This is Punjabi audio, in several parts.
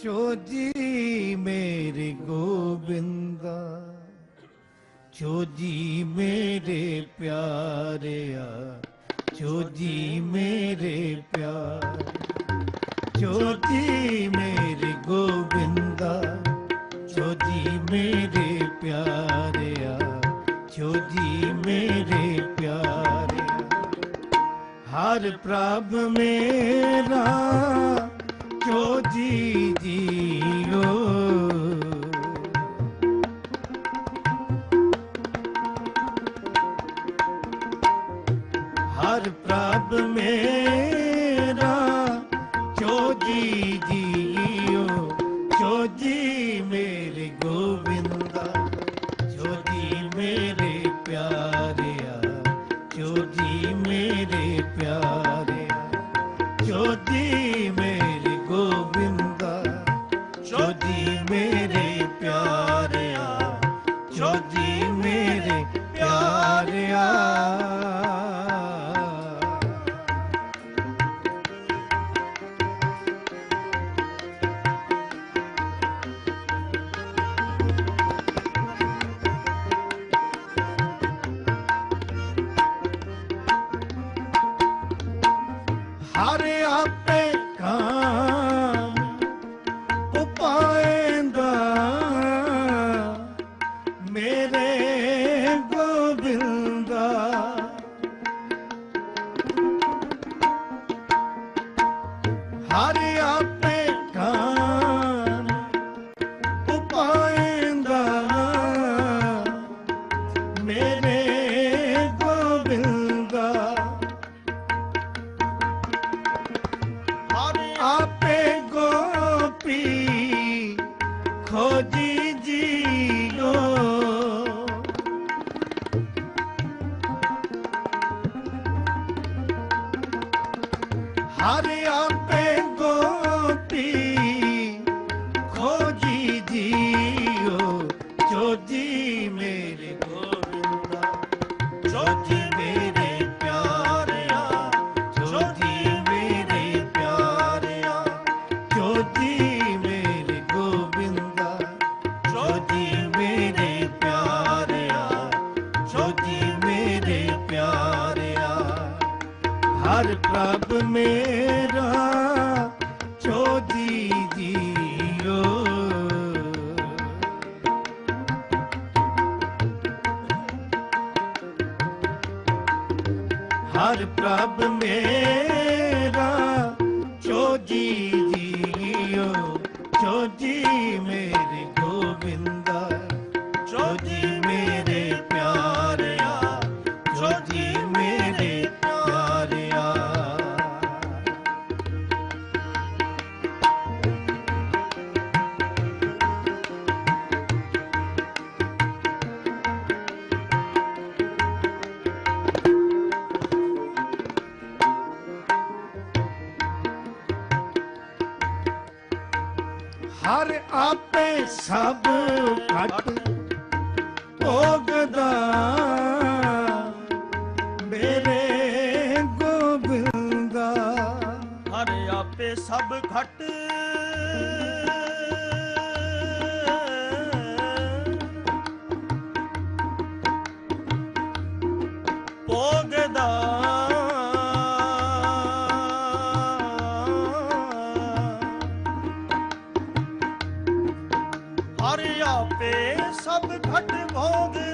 ਚੋਜੀ ਮੇਰੇ ਗੋਬਿੰਦਾ ਚੋਜੀ ਮੇਰੇ ਪਿਆਰਿਆ ਚੋਜੀ ਮੇਰੇ ਪਿਆਰ ਚੋਜੀ ਮੇਰੇ ਗੋਬਿੰਦਾ ਚੋਜੀ ਮੇਰੇ ਪਿਆਰਿਆ ਚੋਜੀ ਮੇਰੇ ਪਿਆਰਿਆ ਹਰ ਪ੍ਰਭ ਮੇਰਾ ਚੋਜੀ ਜੀਓ? ਹਰ ਪ੍ਰਭ ਮੇਰਾ ਚੋਜੀ ਜੀਓ? ਚੋਜੀ ਮੇਰੇ ਗੋਬਿੰਦਾ? ਗੋਬਿੰਦਾ ਹਰ ਆਪੇ ਗੋਪੀ, ਖੋਜੀ ਜੀਓ ਚੋਜੀ ਮੇਰੇ ਗੋਬਿੰਦਾ ਚੋਜੀ ਮੇਰੇ ਪਿਆਰਿਆ ਚੋਜੀ ਮੇਰੇ ਪਿਆਰਿਆ ਚੋਜੀ ਮੇਰੇ ਗੋਬਿੰਦਾ ਚੋਜੀ ਮੇਰੇ ਪਿਆਰਿਆ ਚੋਜੀ ਹਰ ਪ੍ਰਭ ਮੇਰਾ ਚੋਜੀ ਜੀਓ ਹਰ ਪ੍ਰਭ ਮੇਰਾ ਚੋਜੀ ਜੀਓ ਚੋਜੀ ਮੇਰੇ ਗੋਬਿੰਦਾ ਚੋਜੀ ਹਰ ਆਪੇ ਸਭ ਘਟ ਭੋਗਦਾ। ਮੇਰੇ ਗੋਬਿੰਦਾ। ਹਰ ਆਪੇ ਸਭ ਘਟ। ਭੋਗਦਾ। ਹਰ ਆਪੇ ਸਭ ਘਟ ਭੋਗਦਾ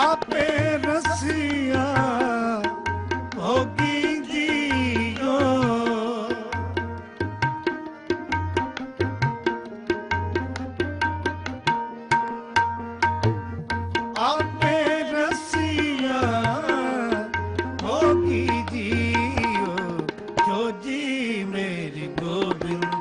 ਆਪੇ ਰਸੀਆ ਭੋਗੀ ਜੀਓ। ਆਪੇ ਰਸੀਆ ਭੋਗੀ ਜੀਓ ਜੋ ਜੀ ਮੇਰੇ ਗੋਬਿੰਦ।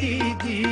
दीदी